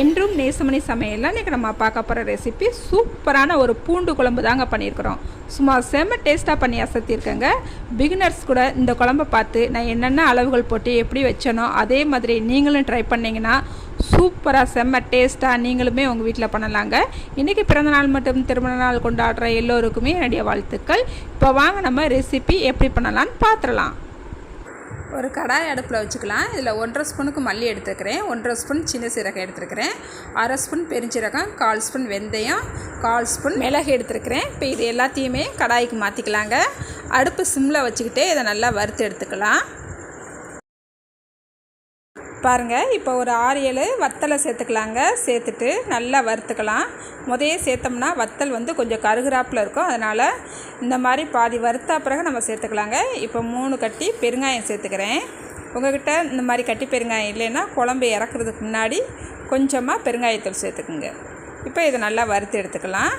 என்றும் நேசமணி சமையலில் இன்றைக்கி நம்ம பார்க்க போகிற ரெசிபி சூப்பரான ஒரு பூண்டு குழம்பு தாங்க பண்ணியிருக்கிறோம். சும்மா செம்ம டேஸ்ட்டாக பண்ணி அசத்தியிருக்கேங்க. பிகினர்ஸ் கூட இந்த குழம்பை பார்த்து நான் என்னென்ன அளவுகள் போட்டு எப்படி வச்சனோ அதே மாதிரி நீங்களும் ட்ரை பண்ணிங்கன்னா சூப்பராக செம்ம டேஸ்ட்டாக நீங்களுமே உங்கள் வீட்டில் பண்ணலாங்க. இன்றைக்கி பிறந்தநாள் மட்டும் திருமண நாள் கொண்டாடுற எல்லோருக்குமே என்னுடைய வாழ்த்துக்கள். இப்போ வாங்க நம்ம ரெசிபி எப்படி பண்ணலான்னு பார்த்துடலாம் ஒரு கடாய் அடுப்பில் வச்சுக்கலாம். இதில் ஒன்றரை ஸ்பூனுக்கு மல்லி எடுத்துக்கிறேன். ஒன்றரை ஸ்பூன் சின்ன சீரகம் எடுத்துருக்கிறேன் அரை ஸ்பூன் பெருஞ்சீரகம் கால் ஸ்பூன் வெந்தயம் கால் ஸ்பூன் மிளகு எடுத்துருக்கிறேன் இப்போ இது எல்லாத்தையுமே கடாய்க்கு மாற்றிக்கலாங்க அடுப்பு சிம்மில் வச்சுக்கிட்டே இதை நல்லா வறுத்து எடுத்துக்கலாம். பாருங்கள் இப்போ ஒரு ஆறு ஏழு வத்தலை சேர்த்துக்கலாங்க. சேர்த்துட்டு நல்லா வறுத்துக்கலாம். முதையே சேர்த்தோம்னா வத்தல் வந்து கொஞ்சம் கருகுறாப்பில் இருக்கும். அதனால் இந்த மாதிரி பாதி வறுத்தா பிறகு நம்ம சேர்த்துக்கலாங்க. இப்போ மூணு கட்டி பெருங்காயம் சேர்த்துக்கிறேன். உங்கள்கிட்ட இந்த மாதிரி கட்டி பெருங்காயம் இல்லைன்னா குழம்பு இறக்குறதுக்கு முன்னாடி கொஞ்சமாக பெருங்காயத்தூள் சேர்த்துக்குங்க. இப்போ இதை நல்லா வறுத்து எடுத்துக்கலாம்.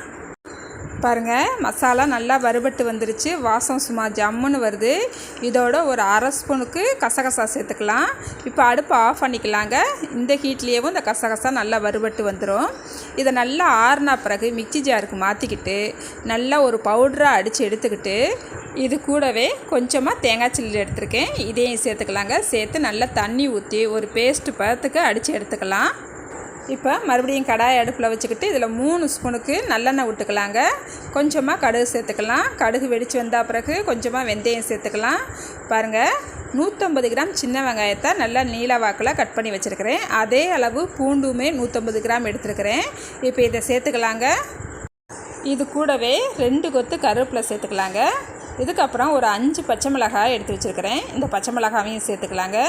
பாருங்கள் மசாலா நல்லா வறுபட்டு வந்துருச்சு. வாசம் சும்மா ஜம்முன்னு வருது. இதோட ஒரு அரை ஸ்பூனுக்கு கசகசா சேர்த்துக்கலாம். இப்போ அடுப்பை ஆஃப் பண்ணிக்கலாங்க. இந்த ஹீட்லேயும் இந்த கசகசா நல்லா வறுபட்டு வந்துடும் இதை நல்லா ஆறுனா பிறகு மிக்சி ஜாருக்கு மாற்றிக்கிட்டு நல்லா ஒரு பவுடராக அடித்து எடுத்துக்கிட்டு இது கூடவே கொஞ்சமாக தேங்காய் சில்லி எடுத்திருக்கேன். இதையும் சேர்த்துக்கலாங்க. சேர்த்து நல்லா தண்ணி ஊற்றி ஒரு பேஸ்ட்டு பதத்துக்கு அடித்து எடுத்துக்கலாம். இப்போ மறுபடியும் கடாய் அடுப்பில் வச்சுக்கிட்டு இதில் மூணு ஸ்பூனுக்கு நல்லெண்ணெய் விட்டுக்கலாங்க. கொஞ்சமாக கடுகு சேர்த்துக்கலாம். கடுகு வெடித்து வந்தால் பிறகு கொஞ்சமாக வெந்தயம் சேர்த்துக்கலாம். பாருங்கள் நூற்றம்பது கிராம் சின்ன வெங்காயத்தை நல்லா நீல வாக்கில் கட் பண்ணி வச்சுருக்கிறேன். அதே அளவு பூண்டுமே நூற்றம்பது கிராம் எடுத்துருக்கிறேன். இப்போ இதை சேர்த்துக்கலாங்க. இது கூடவே ரெண்டு கொத்து கருவேப்பிலை சேர்த்துக்கலாங்க. இதுக்கப்புறம் ஒரு அஞ்சு பச்சை மிளகாய் எடுத்து வச்சுருக்கிறேன். இந்த பச்சை மிளகாவையும் சேர்த்துக்கலாங்க.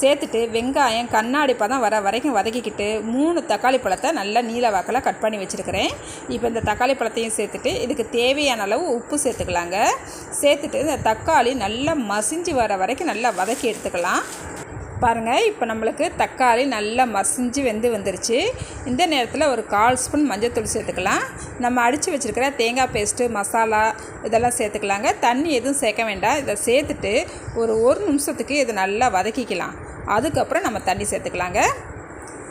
சேர்த்துட்டு வெங்காயம் கண்ணாடி பதம் வர வரைக்கும் வதக்கிக்கிட்டு மூணு தக்காளி பழத்தை நல்லா நீல வாக்கில் கட் பண்ணி வச்சுருக்கிறேன். இப்போ இந்த தக்காளி பழத்தையும் சேர்த்துட்டு இதுக்கு தேவையான அளவு உப்பு சேர்த்துக்கலாங்க. சேர்த்துட்டு இந்த தக்காளி நல்லா மசிஞ்சு வர வரைக்கும் நல்லா வதக்கி எடுத்துக்கலாம். பாருங்கள் இப்போ நம்மளுக்கு தக்காளி நல்லா மசிஞ்சு வெந்து வந்துருச்சு. இந்த நேரத்தில் ஒரு கால் ஸ்பூன் மஞ்சள்தூள் சேர்த்துக்கலாம். நம்ம அடித்து வச்சுருக்கிற தேங்காய் பேஸ்ட்டு மசாலா இதெல்லாம் சேர்த்துக்கலாங்க. தண்ணி எதுவும் சேர்க்க வேண்டாம். இதை சேர்த்துட்டு ஒரு ஒரு நிமிஷத்துக்கு இதை நல்லா வதக்கிக்கலாம். அதுக்கப்புறம் நம்ம தண்ணி சேர்த்துக்கலாங்க.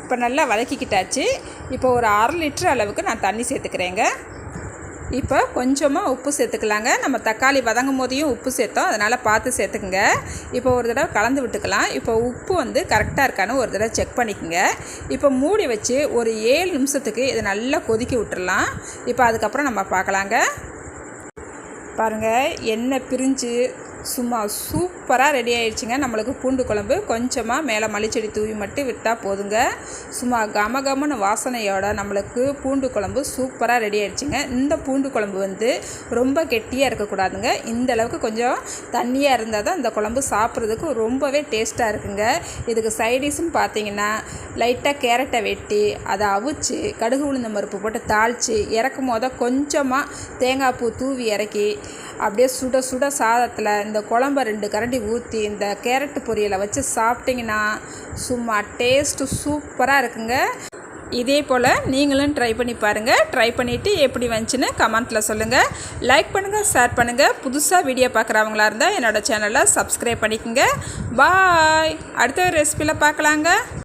இப்போ நல்லா வதக்கிக்கிட்டாச்சு. இப்போ ஒரு அரை லிட்டர் அளவுக்கு நான் தண்ணி சேர்த்துக்கிறேங்க. இப்போ கொஞ்சமாக உப்பு சேர்த்துக்கலாங்க. நம்ம தக்காளி வதங்கும் போதையும் உப்பு சேர்த்தோம். அதனால் பார்த்து சேர்த்துக்குங்க. இப்போ ஒரு தடவை கலந்து விட்டுக்கலாம். இப்போ உப்பு வந்து கரெக்டாக இருக்கான்னு ஒரு தடவை செக் பண்ணிக்கோங்க. இப்போ மூடி வச்சு ஒரு ஏழு நிமிஷத்துக்கு இதை நல்லா கொதிக்க விட்டுடலாம் இப்போ அதுக்கப்புறம் நம்ம பார்க்கலாங்க. பாருங்கள் எண்ணெய் பிரிஞ்சு சும்மா சூப்பராக ரெடி ஆயிடுச்சுங்க நம்மளுக்கு பூண்டு குழம்பு. கொஞ்சமாக மேலே மல்லிச்செடி தூவி மட்டும் விட்டால் போதுங்க. சும்மா கம கமன்னு வாசனையோட நம்மளுக்கு பூண்டு குழம்பு சூப்பராக ரெடி ஆயிடுச்சுங்க இந்த பூண்டு குழம்பு வந்து ரொம்ப கெட்டியாக இருக்கக்கூடாதுங்க. இந்த அளவுக்கு கொஞ்சம் தண்ணியாக இருந்தால் தான் இந்த குழம்பு சாப்பிட்றதுக்கு ரொம்பவே டேஸ்ட்டாக இருக்குங்க. இதுக்கு சைடிஷ்னு பார்த்தீங்கன்னா லைட்டாக கேரட்டை வெட்டி அதை அவிச்சு கடுகு உளுந்த மருப்பு போட்டு தாளித்து இறக்கும் போத கொஞ்சமாக தேங்காய் பூ தூவி இறக்கி அப்படியே சுட சுட சாதத்தில் இந்த குழம்ப ரெண்டு கரண்டி ஊற்றி இந்த கேரட் பொரியலை வச்சு சாப்பிட்டிங்கன்னா சும்மா டேஸ்ட்டு சூப்பராக இருக்குங்க. இதே போல் நீங்களும் ட்ரை பண்ணி பாருங்கள் ட்ரை பண்ணிவிட்டு எப்படி வந்துச்சுன்னு கமெண்ட்டில் சொல்லுங்கள் லைக் பண்ணுங்கள் ஷேர் பண்ணுங்கள் புதுசாக வீடியோ பார்க்குறவங்களா இருந்தால் என்னோடய சேனலை சப்ஸ்கிரைப் பண்ணிக்கோங்க. பாய் அடுத்த ரெசிபியில் பார்க்கலாங்க.